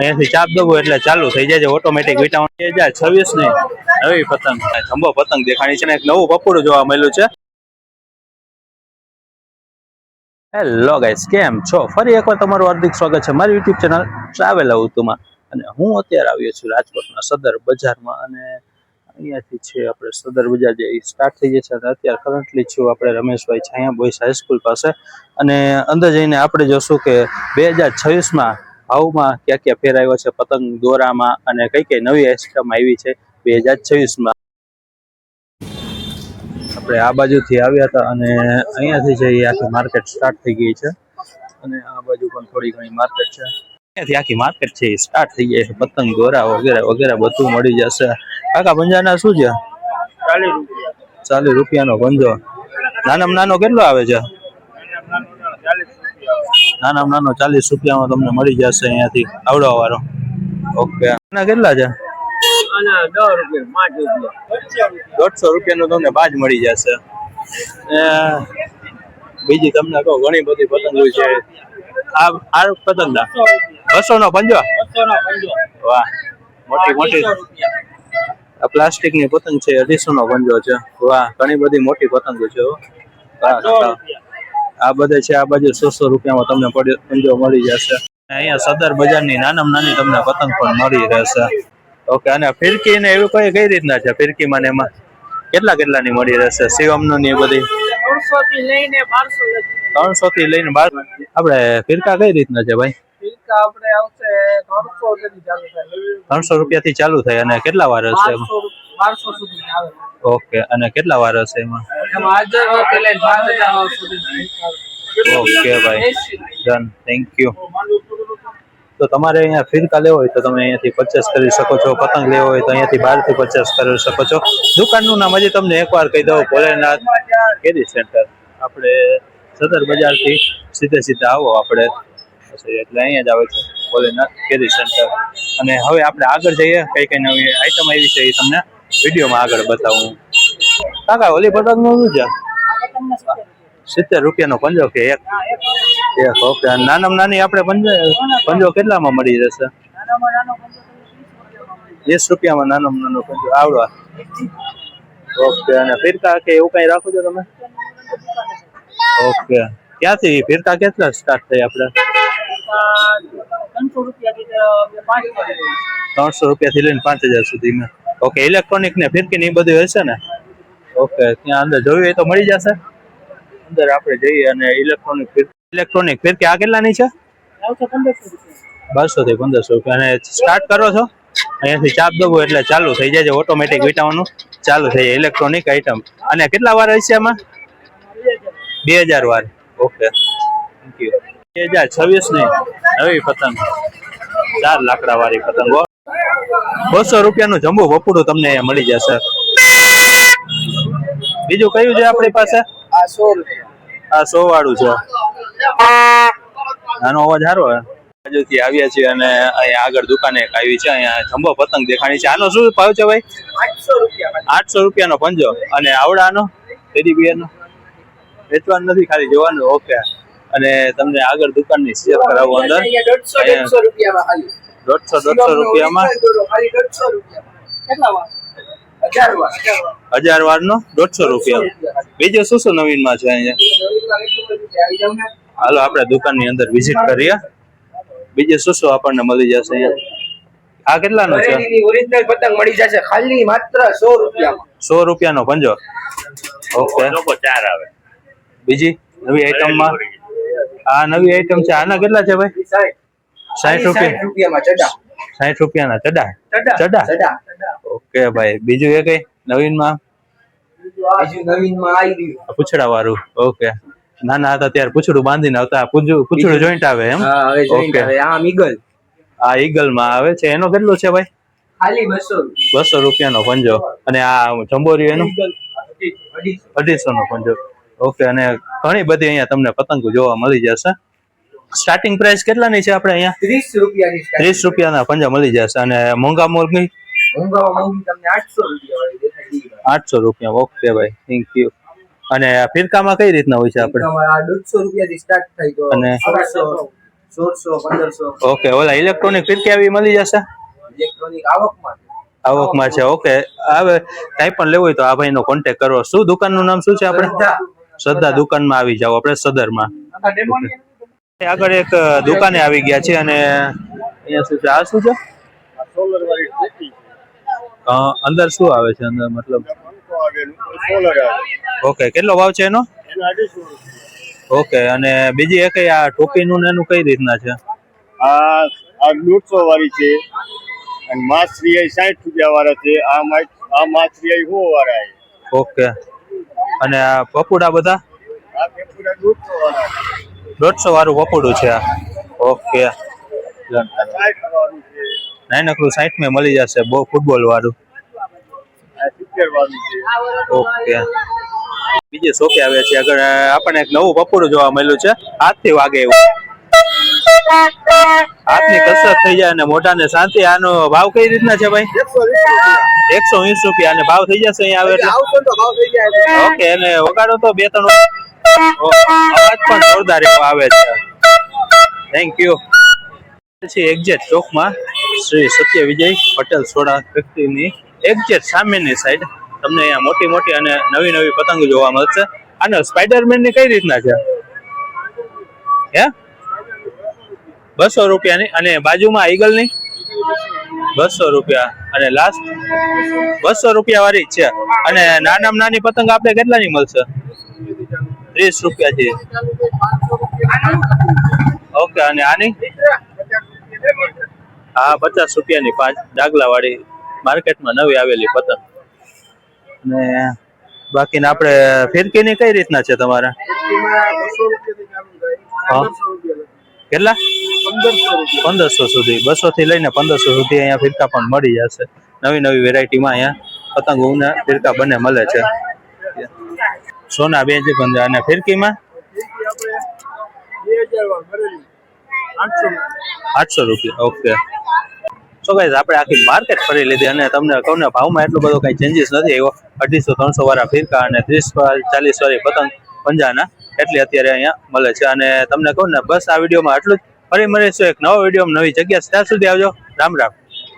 અહીંયાથી ચાપ દબો એટલે ચાલુ થઈ જાય છે ઓટોમેટિક વિટામિન છવ્વીસની નવી પતંગ. જમ્બો પતંગ દેખાણી છે એક નવું પપોડું જોવા મળ્યું છે. હેલો ગાઈસ કેમ છો? ફરી એકવાર તમારું હાર્દિક સ્વાગત છે મારી યુટ્યુબ ચેનલ ટ્રાવેલ આવતુમાં અને હું અત્યારે આવ્યો છું રાજકોટના સદર બજારમાં અને અહીંયાથી છે આપણે સદર બજાર જે સ્ટાર્ટ થઈ અને અત્યારે કરન્ટલી છું આપણે રમેશભાઈ છાયા બોયસ હાઈસ્કૂલ પાસે. અને અંદર જઈને આપણે જોશું કે બે હજાર છવ્વીસમાં ભાવમાં ક્યાં ક્યાં ફેર આવ્યો છે? પતંગ દોરામાં અને કઈ કઈ નવી આઈટમ આવી છે? બે હજાર છવ્વીસમાં. આપણે આ બાજુથી આવ્યા હતા અને અહીંયાથી છે એ આખી માર્કેટ સ્ટાર્ટ થઈ ગઈ છે. અને આ બાજુ પણ થોડી ઘણી માર્કેટ છે. અહીંયાથી આખી માર્કેટ છે એ સ્ટાર્ટ થઈ જાય છે. પતંગ દોરા વગેરે વગેરે બધું મળી જશે. કાકા પંજાના શું છે? ચાલીસ રૂપિયાનો પંજો નાનામાં નાનો કેટલો આવે છે? નાનામાં નાનો ચાલીસ રૂપિયામાં તમને મળી જશે અહીંયાથી આવડવા વાળો ઓકે. આના કેટલા છે? દોઢસો રૂપિયાનું તમને બાજ મળી જશે. બીજી તમને કહો ઘણી બધી પતંગો છે. આ આ પતંગ ના બસો નો પંજો. વાહ મોટી મોટી. આ પ્લાસ્ટિકની પતંગ છે અઢીસો નો પંજો છે. વાહ ઘણી બધી મોટી પતંગો છે વાહ. આ બધે છે આ બાજુ સો સો રૂપિયામાં તમને પંજો મળી જશે. અહીંયા સદર બજારની નાનામાં નાની તમને પતંગ પણ મળી રહેશે. ઓકે અને ફિરકી ને એવું કઈ કઈ રીતના છે ફિરકીમાં ને એમાં? કેટલા કેટલાની મળી રહેશે? શિવમનું ને ની બધી? ત્રણસો થી લઈને બાર આપડે ફિરકા કઈ રીતના છે ભાઈ? ત્રણસો રૂપિયા થી ચાલુ થાય અને કેટલા વાર હશે બારસો સુધી આવે. ઓકે અને કેટલા વાર હશે એમાં? એમાં હજાર લઈને પાંચ હજાર સુધી ઓકે ભાઈ. ડન થેન્ક યુ તો તમારે અહીંયા ફિરકા લેવો હોય તો તમે અહીંયાથી પરચેસ કરી શકો છો પતંગ લેવો હોય તો અહીંયાથી બહારથી પરચેસ કરી શકો છો. દુકાનનું નામ હજી તમને એકવાર કહી દઉં ભોલેનાથ કેરી સેન્ટર આપણે સદર બજારથી સીધે સીધા આવો આપણે. એટલે અહીંયા જ આવે છે ભોલેનાથ કેરી સેન્ટર અને હવે આપણે આગળ જઈએ કઈ કઈ નવી આઈટમ આવી છે એ તમને વિડીયોમાં આગળ બતાવું. કાકા ઓલી પતંગનું શું છે? સિત્તેર રૂપિયાનો પંજો કે એક? એક ઓકે. નાનામાં નાની આપણે પંજો પંજો કેટલામાં મળી જશે વીસ રૂપિયામાં નાનામાં નાનો પંજો. આવડો. ઓકે અને ફિરકા કે એવું કઈ રાખો છો તમે? ઓકે. ક્યાંથી? ફિરકા કેટલા સ્ટાર્ટ થઈ આપણે? ત્રણસો ત્રણસો રૂપિયાથી લઈને પાંચ હજાર સુધીમાં. ઓકે ઇલેક્ટ્રોનિક ને ફિરકી ને એ બધું હશે ને? ઓકે ત્યાં અંદર જોયું એ તો મળી જશે. અંદર આપણે જઈએ અને ઇલેક્ટ્રોનિક ઇલેક્ટ્રોનિક ફિરકી આ કેટલાની છે? બારસો થી પંદરસો રૂપિયા. અને સ્ટાર્ટ કરો છો? અહીંયાથી ચાપ દબો એટલે ચાલુ થઈ જાય છે ઓટોમેટિક વિટાવાનું ચાલુ થઈ જાય ઇલેક્ટ્રોનિક આઈટમ અને કેટલા વાર હશે આમાં? બે હજાર વાર. ઓકે થેન્ક યુ બે હજાર છવ્વીસ નવી પતંગ. ચાર લાકડા વાળી પતંગો. બસો રૂપિયાનું જમ્બુ બપોરું તમને અહીંયા મળી જશે. બીજું કયું છે આપણી પાસે? આ સો વાળું છે. આનો અવાજ સારો હે બાજુથી આવ્યા છીએ અને અહીંયા આગળ દુકાને એક આવી છે. અહીંયા જમ્બો પતંગ દેખાણી છે. આનો શું ભાવ છે ભાઈ? આઠસો રૂપિયા આઠસો રૂપિયાનો પંજો. અને આવડાનો? ટેડી બિયરનો? વેચવાનું નથી ખાલી જોવાનું. ઓકે. અને તમને આગળ દુકાનની શેર કરાવું અંદર. દોઢસો દોઢસો રૂપિયામાં? હજાર વાર. વારનો દોઢસો રૂપિયા. બીજું શું શું નવીનમાં છે અહીંયા? હાલો આપણે દુકાનની અંદર વિઝિટ કરીએ. બીજું શું શું આપણને મળી જશે અહીંયા? આ કેટલાનો છે? ઓરિજિનલ પતંગ મળી જશે. ખાલી માત્ર સો રૂપિયામાં. સો રૂપિયાનો પંજો. ઓકે. ચાર આવે. બીજી નવી આઈટમમાં આ નવી આઈટમ છે. આના કેટલા છે ભાઈ? સાઠ રૂપિયા. રૂપિયામાં ચડા સાઠ રૂપિયાના ચડા ચડા ચડા ઓકે ભાઈ બીજું એ કઈ? નવીનમાં? બીજું નવીનમાં આવી ગયું. પૂછડા વાળું ઓકે. નાના હતા ત્યારે પૂછડું બાંધીને આવતા. પૂછડું પૂછડું જોઈન્ટ આવે એમ? આમ ઈગલ. આ ઈગલમાં આવે છે. એનો કેટલો છે ભાઈ? ખાલી બસો બસો રૂપિયાનો પંજો. અને આ જંબોરી એનો? અઢીસો. નો પંજો. ઓકે. અને ઘણી બધી અહીંયા તમને પતંગો જોવા મળી જશે. સ્ટાર્ટિંગ પ્રાઇસ કેટલાની છે આપણે અહીંયા? ત્રીસ રૂપિયાની. ત્રીસ રૂપિયાના પંજા મળી જશે. અને મોંઘા મોરગી આઠસો રૂપિયા. ઓકે ભાઈ થેન્ક યુ અને ફિરકામાં કઈ રીતના હોય છે આપણે? દોઢસો રૂપિયાથી સ્ટાર્ટ થાય તો અને- સોળસો પંદરસો. ઓકે ઓલા ઇલેક્ટ્રોનિક ફિરકી આવી મળી જશે? ઇલેક્ટ્રોનિક આવકમાં છે. આવકમાં છે ઓકે. હવે કાંઈ પણ લેવું હોય તો આ ભાઈનો કોન્ટેક કરો શું દુકાનનું નામ શું છે આપણે? શ્રદ્ધા. શ્રદ્ધા દુકાનમાં આવી જાવ આપણે સદરમાં. આગળ એક દુકાને આવી ગયા છે અને અહીંયા શું છે? આ શું છે? વાળી ટોપી અંદર શું આવે છે? અંદર મતલબ? ઓકે કેટલો ભાવ છે એનો? ઓકે અને બીજી એક આ ટોપીનું ને એનું કઈ રીતના છે? આ આ દોઢસો વાળી છે. અને માછરી સાઠ રૂપિયા વાળા છે. આ માછ આ માછરી સો વાળા છે. ઓકે. અને આ પકોડા બધા? આ પકોડા દોઢસો વાળા દોઢસો વાળું પપુડું છે આ. ઓકે. નાનકડું સાઈઠમાં મળી જશે બહુ ફૂટબોલ વાળું ઓકે. બીજે શોપે આવે છે આગળ આપણને એક નવું પપોડું જોવા મળ્યું છે. હાથથી વાગે એવું. હાથની કસરત થઈ જાય અને મોઢાને શાંતિ. આનો ભાવ કઈ રીતના છે ભાઈ? એકસો વીસ રૂપિયા. અને ભાવ થઈ જશે અહીંયા આવે ઓકે અને વગાડો તો બે ત્રણ અવાજ પણ જોરદાર એવો આવે છે. થેન્ક યુ પછી એક્ઝેટ ચોકમાં શ્રી સત્ય વિજય પટેલ સોડા ફેક્ટરીની એક્ઝેટ સામેની સાઈડ તમને અહીંયા મોટી મોટી અને નવી નવી પતંગો જોવા મળશે. અને સ્પાઈડરમેન કઈ રીતના છે? હે? બસો રૂપિયાની અને બાજુમાં ઈગલની બસો રૂપિયા. અને લાસ્ટ બસો રૂપિયા વાળી છે. અને નાનામાં નાની પતંગ આપણે કેટલાની મળશે? ત્રીસ રૂપિયા છે. ઓકે, અને આની? હા, પચાસ રૂપિયાની, પાંચ ડાગલા વાળી માર્કેટમાં નવી આવેલી પતંગ. અને બાકીના આપણે ફિરકીની કઈ રીતના છે તમારા? કેટલા? પંદરસો સુધી. બસો થી લઈને પંદરસો સુધી અહીંયા ફિરકા પણ મળી જશે. નવી નવી વેરાયટીમાં અહીંયા પતંગ ઉના ફિરકા બંને મળે છે. સોના બે હજાર પંદર અને ફિરકીમાં? આઠસો રૂપિયા, ઓકે. સો ગાઈઝ આપણે આખી માર્કેટ ફરી લીધી અને તમને કહું ને ભાવમાં એટલો બધો કઈ ચેન્જીસ નથી આવ્યો. અઢીસો, ત્રણસો વાળા ફિરકા અને ત્રીસ ચાલીસ વાળી પતંગ પંજાના એટલી અત્યારે અહીંયા મળે છે. અને તમને કહું ને, બસ આ વિડીયોમાં આટલું જ. ફરી મળીશું એક નવો વિડીયોમાં નવી જગ્યા. ત્યાં સુધી આવજો. રામ રામ.